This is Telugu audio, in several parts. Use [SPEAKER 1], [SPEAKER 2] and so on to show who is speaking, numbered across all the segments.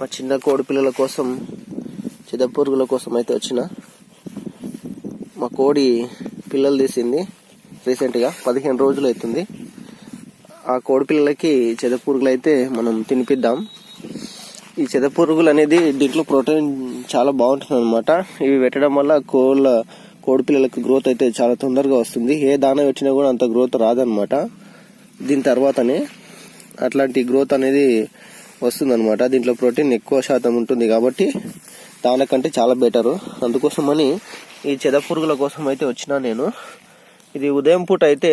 [SPEAKER 1] మా చిన్న కోడి పిల్లల కోసం చిదపురుగుల కోసం అయితే వచ్చిన మా కోడి పిల్లలు తీసింది రీసెంట్గా పదిహేను రోజులు అవుతుంది. ఆ కోడి పిల్లలకి చెదపురుగులు అయితే మనం తినిపిద్దాం. ఈ చెదపురుగులు అనేది దీంట్లో ప్రోటీన్ చాలా బాగుంటుంది అనమాట ఇవి పెట్టడం వల్ల కోళ్ళ కోడి పిల్లలకు గ్రోత్ అయితే చాలా తొందరగా వస్తుంది. ఏ దాన వచ్చినా కూడా అంత గ్రోత్ రాదనమాట దీని తర్వాతనే అట్లాంటి గ్రోత్ అనేది వస్తుందన్నమాట. దీంట్లో ప్రోటీన్ ఎక్కువ శాతం ఉంటుంది కాబట్టి దానికంటే చాలా బెటరు అందుకోసమని ఈ చెద పురుగుల కోసం అయితే వచ్చినా నేను. ఇది ఉదయం పూట అయితే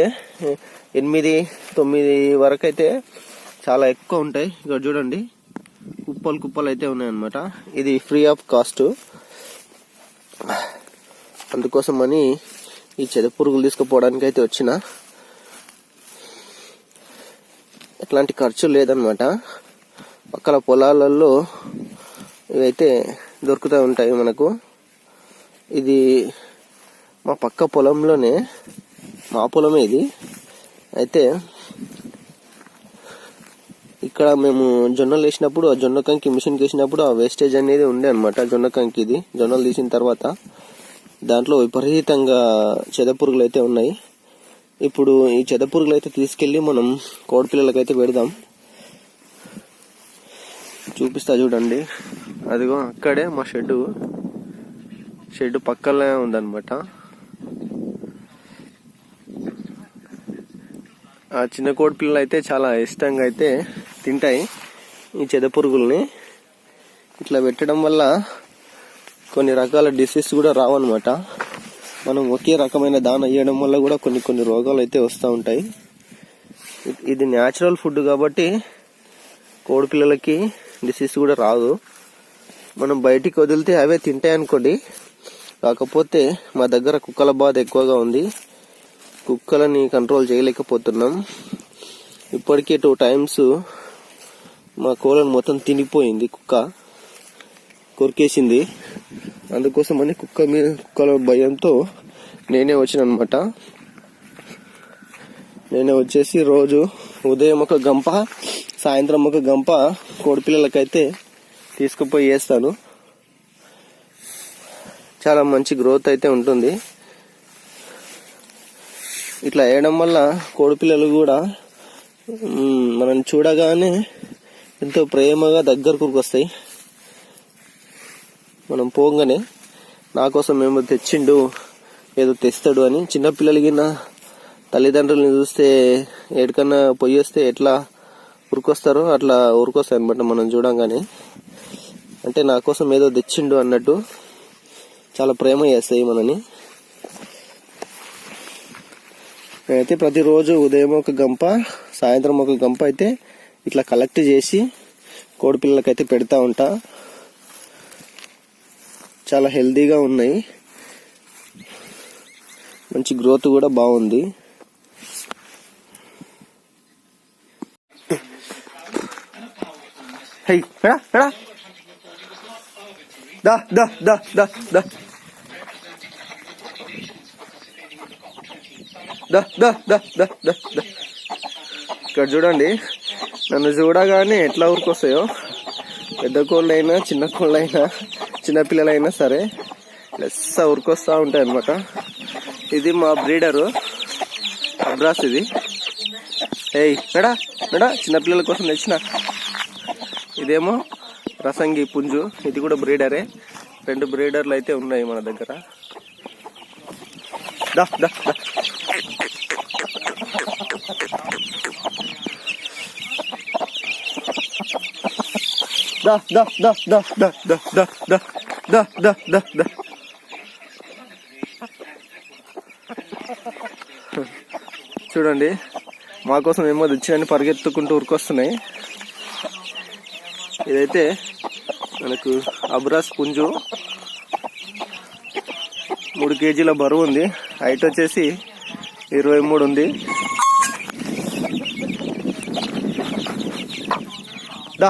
[SPEAKER 1] ఎనిమిది తొమ్మిది వరకు అయితే చాలా ఎక్కువ ఉంటాయి. ఇక్కడ చూడండి. కుప్పలు కుప్పలు అయితే ఉన్నాయన్నమాట. ఇది ఫ్రీ ఆఫ్ కాస్ట్ అందుకోసమని ఈ చెద పురుగులు తీసుకుపోవడానికి అయితే వచ్చిన. ఎట్లాంటి ఖర్చు లేదనమాట పక్కల పొలాలలో ఇవైతే దొరుకుతూ ఉంటాయి మనకు. ఇది మా పక్క పొలంలోనే మా పొలమే ఇది. అయితే ఇక్కడ మేము జొన్నలు వేసినప్పుడు ఆ జొన్న కంకి మిషన్కి వేసినప్పుడు ఆ వేస్టేజ్ అనేది ఉండే అనమాట జొన్న కంకి ఇది. జొన్నలు తీసిన తర్వాత దాంట్లో విపరీతంగా చెదపురుగులు అయితే ఉన్నాయి. ఇప్పుడు ఈ చెదపురుగులు అయితే తీసుకెళ్ళి మనం కోడిపిల్లలకైతే పెడదాం. చూపిస్తా చూడండి. అదిగో అక్కడే మా షెడ్ షెడ్ పక్కనే ఉందన్నమాట. ఆ చిన్న కోడి పిల్లలు అయితే చాలా ఇష్టంగా అయితే తింటాయి. ఈ చెద పురుగుల్ని. ఇట్లా పెట్టడం వల్ల కొన్ని రకాల డిసీజ్ కూడా రావన్నమాట. మనం ఒకే రకమైన దాన ఇవ్వడం వల్ల కూడా కొన్ని కొన్ని రోగాలు అయితే వస్తూ ఉంటాయి. ఇది న్యాచురల్ ఫుడ్ కాబట్టి కోడి పిల్లలకి డిసీజ్ కూడా రాదు. మనం బయటికి వదిలితే అవే తింటాయి అనుకోండి. కాకపోతే మా దగ్గర కుక్కల బాధ ఎక్కువగా ఉంది. కుక్కలని కంట్రోల్ చేయలేకపోతున్నాం. ఇప్పటికే టూ టైమ్స్ మా కోళ్ళను మొత్తం తినిపోయింది కుక్క. కొరికేసింది. అందుకోసం అని కుక్క మీద కుక్కల భయంతో నేనే వచ్చిన అనమాట నేనే వచ్చేసి రోజు ఉదయం ఒక గంప సాయంత్రం ఒక గంప కోడిపిల్లలకైతే తీసుకుపోయి వేస్తాను. చాలా మంచి గ్రోత్ అయితే ఉంటుంది. ఇట్లా వేయడం వల్ల కోడిపిల్లలు కూడా మనం చూడగానే ఎంతో ప్రేమగా దగ్గరకు వస్తాయి. మనం పోగానే నా కోసం ఏమో తెచ్చిండు ఏదో తెస్తాడు అని చిన్నపిల్లలకి నా తల్లిదండ్రులని చూస్తే ఎక్కడికన్నా పొయ్యి వస్తే ఎట్లా ఉరికొస్తారో అట్లా ఉరికొస్తాయి అనమాట మనం చూడంగానే. అంటే నా కోసం ఏదో తెచ్చిండు అన్నట్టు చాలా ప్రేమ చేస్తాయి మనని. నేనైతే ప్రతిరోజు ఉదయం ఒక గంప సాయంత్రం ఒక గంప అయితే ఇట్లా కలెక్ట్ చేసి కోడిపిల్లలకైతే పెడతా ఉంటా. చాలా హెల్తీగా ఉన్నాయి. మంచి గ్రోత్ కూడా బాగుంది. హై పెడా పెడా దా దా దా దా దా దా దా దా దా దా దా ఇక్కడ చూడండి. నన్ను చూడగానే ఎట్లా ఊరికొస్తాయో. పెద్ద కోళ్ళైనా చిన్న కోళ్ళైనా చిన్నపిల్లలైనా సరే లెస్స ఊరికొస్తా ఉంటాయి అనమాట ఇది మా బ్రీడరు. అబ్రాస్ ఇది. ఏయ్ మేడా మేడా చిన్నపిల్లల కోసం తెచ్చిన ఇదేమో రసంగి పుంజు ఇది కూడా బ్రీడరే రెండు బ్రీడర్లు అయితే ఉన్నాయి మన దగ్గర దా దా దా దా చూడండి మా కోసం ఏమో తెచ్చినని పరిగెత్తుకుంటూ ఉరికొస్తున్నాయి ఇదైతే మనకు అబ్రాస్ పుంజు మూడు కేజీల బరువు ఉంది హైట్ వచ్చేసి ఇరవై మూడు ఉంది ద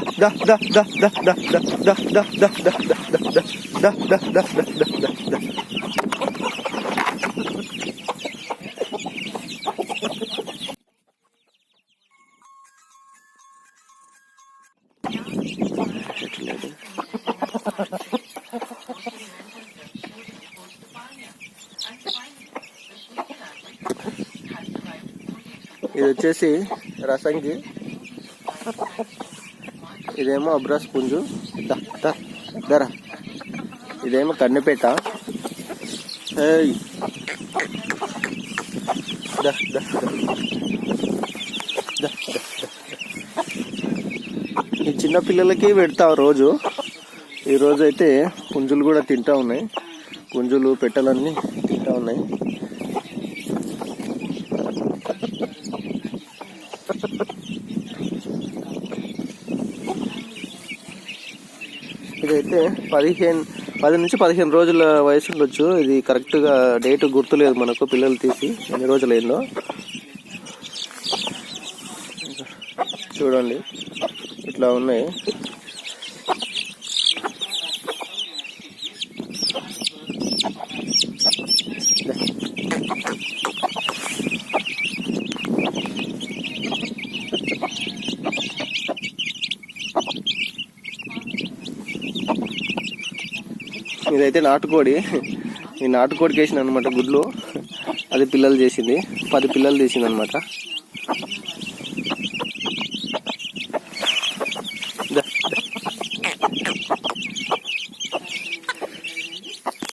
[SPEAKER 1] ఇది వచ్చేసి రసంకి ఇదేమో అబ్రాస్ పుంజు దా, ఇదేమో కన్నెపేట. ఏయ్. దా, దా, ఈ చిన్న పిల్లలకి రోజు. ఈ అయితే పుంజులు కూడా తింటా ఉన్నాయి. పుంజులు పెట్టలన్నీ తింటా ఉన్నాయి. ఇదైతే పదిహేను పది నుంచి పదిహేను రోజుల వయసు ఉండొచ్చు. ఇది కరెక్ట్గా డేట్ గుర్తులేదు మనకు పిల్లలు తీసి ఎన్ని రోజులు అయిందో. చూడండి. ఇట్లా ఉన్నాయి. ఇదైతే నాటుకోడి ఈ నాటుకోడికి వేసిన అనమాట గుడ్లు. అది పిల్లలు చేసింది. పది పిల్లలు చేసింది అనమాట